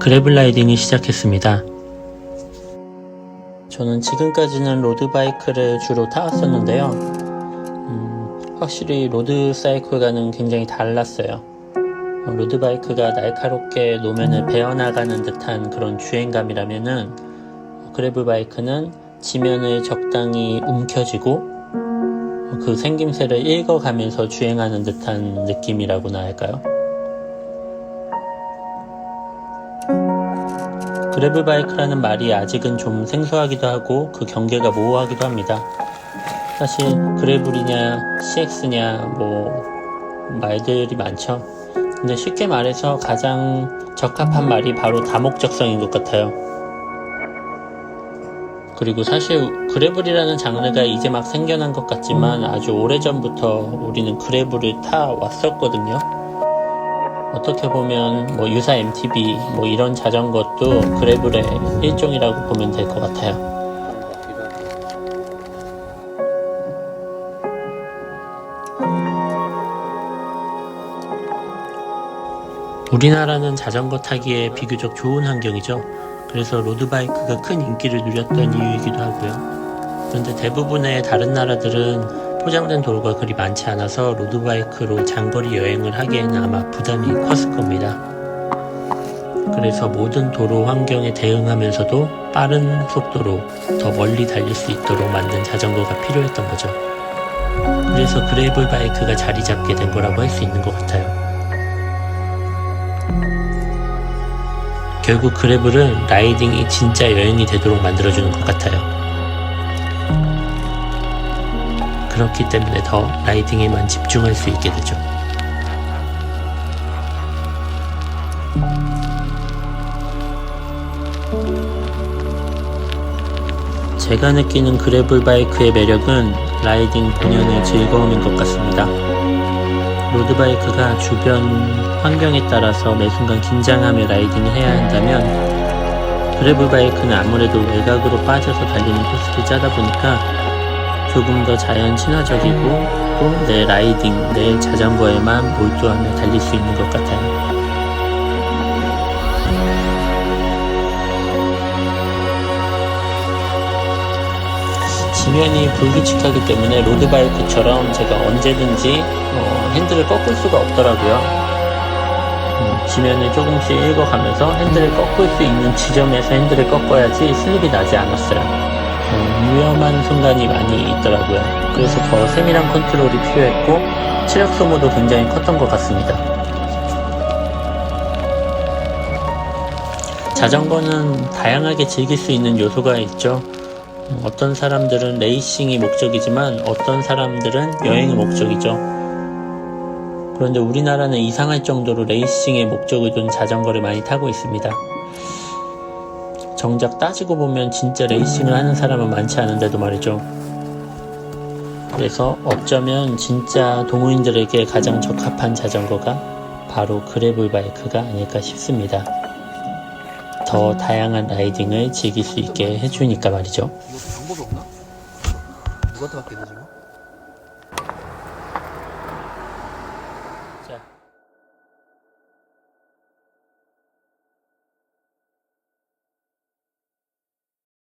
그래블라이딩이 시작했습니다. 저는 지금까지는 로드바이크를 주로 타왔었는데요. 음, 확실히 로드사이클과는 굉장히 달랐어요. 어, 로드바이크가 날카롭게 노면을 베어나가는 듯한 그런 주행감이라면은 그래블바이크는 지면을 적당히 움켜쥐고 그 생김새를 읽어가면서 주행하는 듯한 느낌이라고나 할까요? 그래블 바이크라는 말이 아직은 좀 생소하기도 하고 그 경계가 모호하기도 합니다. 사실 그래블이냐 CX냐 뭐 말들이 많죠. 근데 쉽게 말해서 가장 적합한 말이 바로 다목적성인 것 같아요. 그리고 사실 그래블이라는 장르가 이제 막 생겨난 것 같지만 아주 오래전부터 우리는 그래블을 타 왔었거든요. 어떻게 보면 뭐 유사 MTB 뭐 이런 자전거도 그래블의 일종이라고 보면 될 것 같아요. 우리나라는 자전거 타기에 비교적 좋은 환경이죠. 그래서 로드바이크가 큰 인기를 누렸던 이유이기도 하고요. 그런데 대부분의 다른 나라들은 포장된 도로가 그리 많지 않아서 로드바이크로 장거리 여행을 하기에는 아마 부담이 컸을 겁니다. 그래서 모든 도로 환경에 대응하면서도 빠른 속도로 더 멀리 달릴 수 있도록 만든 자전거가 필요했던 거죠. 그래서 그레이블 바이크가 자리 잡게 된 거라고 할 수 있는 것 같아요. 결국 그래블은 라이딩이 진짜 여행이 되도록 만들어주는 것 같아요. 그렇기 때문에 더 라이딩에만 집중할 수 있게 되죠. 제가 느끼는 그래블 바이크의 매력은 라이딩 본연의 즐거움인 것 같습니다. 로드바이크가 주변 환경에 따라서 매 순간 긴장하며 라이딩을 해야 한다면 그래블 바이크는 아무래도 외곽으로 빠져서 달리는 코스를 짜다 보니까 조금 더 자연 친화적이고 또 내 라이딩, 내 자전거에만 몰두하며 달릴 수 있는 것 같아요. 지면이 불규칙하기 때문에 로드바이크처럼 제가 언제든지 어, 핸들을 꺾을 수가 없더라고요. 음, 지면을 조금씩 읽어가면서 핸들을 꺾을 수 있는 지점에서 핸들을 꺾어야지 슬립이 나지 않았어요. 음, 위험한 순간이 많이 있더라고요. 그래서 더 세밀한 컨트롤이 필요했고 체력 소모도 굉장히 컸던 것 같습니다. 자전거는 다양하게 즐길 수 있는 요소가 있죠. 음, 어떤 사람들은 레이싱이 목적이지만 어떤 사람들은 여행이 목적이죠. 그런데 우리나라는 이상할 정도로 레이싱의 목적을 둔 자전거를 많이 타고 있습니다. 정작 따지고 보면 진짜 레이싱을 하는 사람은 많지 않은데도 말이죠. 그래서 어쩌면 진짜 동호인들에게 가장 적합한 자전거가 바로 그래블 바이크가 아닐까 싶습니다. 더 다양한 라이딩을 즐길 수 있게 해주니까 말이죠. 이거 방법이 없나? 누구한테 되지 이거?